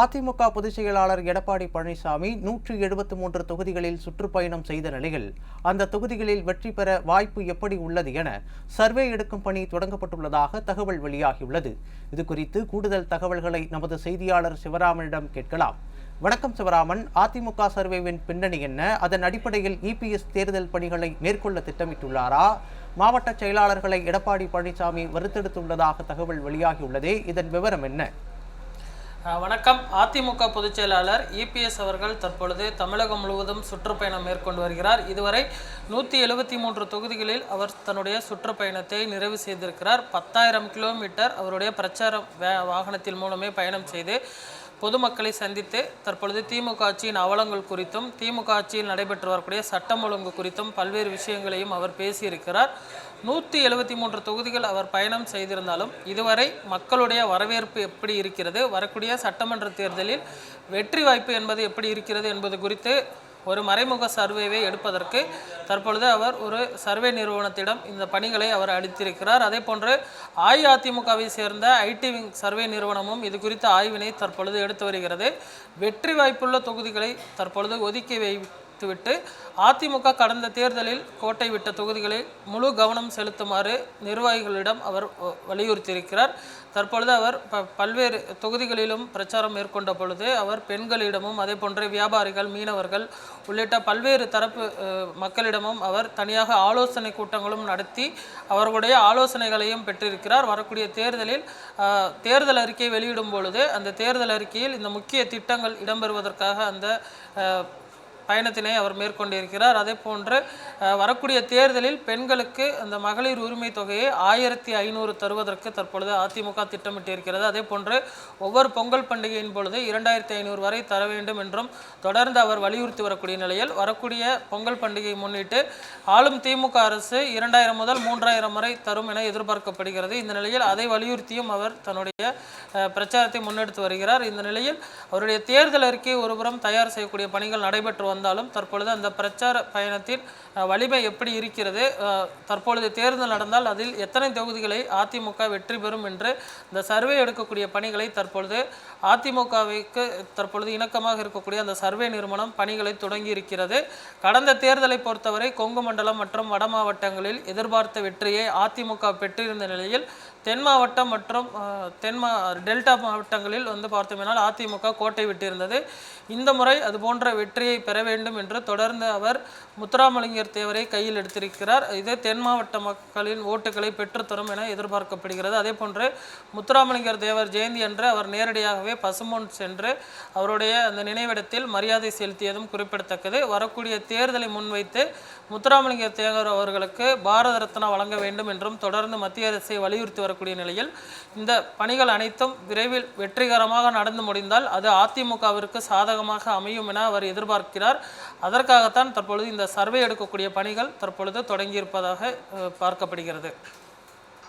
அதிமுக பொதுச் செயலாளர் எடப்பாடி பழனிசாமி நூற்று எழுபத்து மூன்று தொகுதிகளில் சுற்றுப்பயணம் செய்த நிலையில் அந்த தொகுதிகளில் வெற்றி பெற வாய்ப்பு எப்படி உள்ளது என சர்வே எடுக்கும் பணி தொடங்கப்பட்டுள்ளதாக தகவல் வெளியாகியுள்ளது. இது குறித்து கூடுதல் தகவல்களை நமது செய்தியாளர் சிவராமனிடம் கேட்கலாம். வணக்கம் சிவராமன். அதிமுக சர்வேவின் பின்னணி என்ன? அதன் அடிப்படையில் இபிஎஸ் தேர்தல் பணிகளை மேற்கொள்ள திட்டமிட்டுள்ளாரா? மாவட்ட செயலாளர்களை எடப்பாடி பழனிசாமி வறுத்தெடுத்துள்ளதாக தகவல் வெளியாகியுள்ளதே. இதன் விவரம் என்ன? வணக்கம். அதிமுக பொதுச் செயலாளர் இபிஎஸ் அவர்கள் தற்பொழுது தமிழகம் முழுவதும் சுற்றுப்பயணம் மேற்கொண்டு வருகிறார். இதுவரை நூற்றி எழுபத்தி மூன்று தொகுதிகளில் அவர் தன்னுடைய சுற்றுப்பயணத்தை நிறைவு செய்திருக்கிறார். பத்தாயிரம் கிலோமீட்டர் அவருடைய பிரச்சார வே- வாகனத்தின் மூலமே பயணம் செய்து பொதுமக்களை சந்தித்து தற்பொழுது திமுக ஆட்சியின் அவலங்கள் குறித்தும் திமுக ஆட்சியில் நடைபெற்று வரக்கூடிய சட்டம் ஒழுங்கு குறித்தும் பல்வேறு விஷயங்களையும் அவர் பேசியிருக்கிறார். நூற்றி எழுபத்தி மூன்று தொகுதிகள் அவர் பயணம் செய்திருந்தாலும் இதுவரை மக்களுடைய வரவேற்பு எப்படி இருக்கிறது வரக்கூடிய சட்டமன்ற தேர்தலில் வெற்றி வாய்ப்பு என்பது எப்படி இருக்கிறது என்பது குறித்து ஒரு மறைமுக சர்வேவை எடுப்பதற்கு தற்பொழுது அவர் ஒரு சர்வே நிறுவனத்திடம் இந்த பணிகளை அவர் அளித்திருக்கிறார். அதே போன்று அஇஅதிமுகவை சேர்ந்த ஐடி விங் சர்வே நிறுவனமும் இது குறித்த ஆய்வினை தற்பொழுது எடுத்து வருகிறது. வெற்றி வாய்ப்புள்ள தொகுதிகளை தற்பொழுது ஒதுக்கி வைத்துவிட்டு அதிமுக கடந்த தேர்தலில் கோட்டை விட்ட தொகுதிகளில் முழு கவனம் செலுத்துமாறு நிர்வாகிகளிடம் அவர் வலியுறுத்தியிருக்கிறார். தற்பொழுது அவர் ப பல்வேறு தொகுதிகளிலும் பிரச்சாரம் மேற்கொண்ட பொழுது அவர் பெண்களிடமும் அதே போன்று வியாபாரிகள் மீனவர்கள் உள்ளிட்ட பல்வேறு தரப்பு மக்களிடமும் அவர் தனியாக ஆலோசனை கூட்டங்களும் நடத்தி அவர்களுடைய ஆலோசனைகளையும் பெற்றிருக்கிறார். வரக்கூடிய தேர்தலில் தேர்தல் அறிக்கை வெளியிடும் பொழுது அந்த தேர்தல் அறிக்கையில் இந்த முக்கிய திட்டங்கள் இடம்பெறுவதற்காக அந்த பயணத்தினை அவர் மேற்கொண்டிருக்கிறார். அதே போன்று வரக்கூடிய தேர்தலில் பெண்களுக்கு அந்த மகளிர் உரிமை தொகையை ஆயிரத்தி ஐநூறு தருவதற்கு தற்பொழுது அதிமுக திட்டமிட்டிருக்கிறது. அதே போன்று ஒவ்வொரு பொங்கல் பண்டிகையின் பொழுது இரண்டாயிரத்தி ஐநூறு வரை தர வேண்டும் என்றும் தொடர்ந்து அவர் வலியுறுத்தி வரக்கூடிய நிலையில் வரக்கூடிய பொங்கல் பண்டிகையை முன்னிட்டு ஆளும் திமுக அரசு இரண்டாயிரம் முதல் மூன்றாயிரம் வரை தரும் என எதிர்பார்க்கப்படுகிறது. இந்த நிலையில் அதை வலியுறுத்தியும் அவர் தன்னுடைய பிரச்சாரத்தை முன்னெடுத்து வருகிறார். இந்த நிலையில் அவருடைய தேர்தல் அறிக்கை ஒருபுறம் தயார் செய்யக்கூடிய பணிகள் நடைபெற்று வந்த இருந்தாலும் தற்பொழுது அந்த பிரச்சார பயணத்தின் வலிமை எப்படி இருக்கிறது தற்பொழுது தேர்தல் நடந்தால் அதில் எத்தனை தொகுதிகளை அதிமுக வெற்றி பெறும் என்று இந்த சர்வே எடுக்கக்கூடிய பணிகளை தற்பொழுது அதிமுகவிற்கு தற்பொழுது இணக்கமாக இருக்கக்கூடிய அந்த சர்வே நிறுவனம் பணிகளை தொடங்கி இருக்கிறது கடந்த தேர்தலை பொறுத்தவரை கொங்கு மண்டலம் மற்றும் வட மாவட்டங்களில் எதிர்பார்த்த வெற்றியை அதிமுக பெற்றிருந்த நிலையில் தென் மாவட்டம் மற்றும் தென் மா டெல்டா மாவட்டங்களில் வந்து பார்த்தோம்னால் அதிமுக கோட்டை விட்டிருந்தது. இந்த முறை அது போன்ற வெற்றியை பெற வேண்டும் என்று தொடர்ந்து அவர் முத்துராமலிங்கர் தேவரை கையில் எடுத்திருக்கிறார். இது தென் மாவட்ட மக்களின் ஓட்டுகளை பெற்றுத்தரும் என எதிர்பார்க்கப்படுகிறது. அதே போன்று முத்துராமலிங்கர் தேவர் ஜெயந்தி அன்று அவர் நேரடியாகவே பசுமொன் சென்று அவருடைய அந்த நினைவிடத்தில் மரியாதை செலுத்தியதும் குறிப்பிடத்தக்கது. வரக்கூடிய தேர்தலை முன்வைத்து முத்துராமலிங்க தேவர் அவர்களுக்கு பாரத ரத்னா வழங்க வேண்டும் என்றும் தொடர்ந்து மத்திய அரசை வலியுறுத்தி வரக்கூடிய நிலையில் இந்த பணிகள் அனைத்தும் விரைவில் வெற்றிகரமாக நடந்து முடிந்தால் அது அதிமுகவிற்கு சாதகமாக அமையும் என அவர் எதிர்பார்க்கிறார். அதற்காகத்தான் தற்பொழுது இந்த சர்வே எடுக்கக்கூடிய பணிகள் தற்பொழுது தொடங்கியிருப்பதாக பார்க்கப்படுகிறது.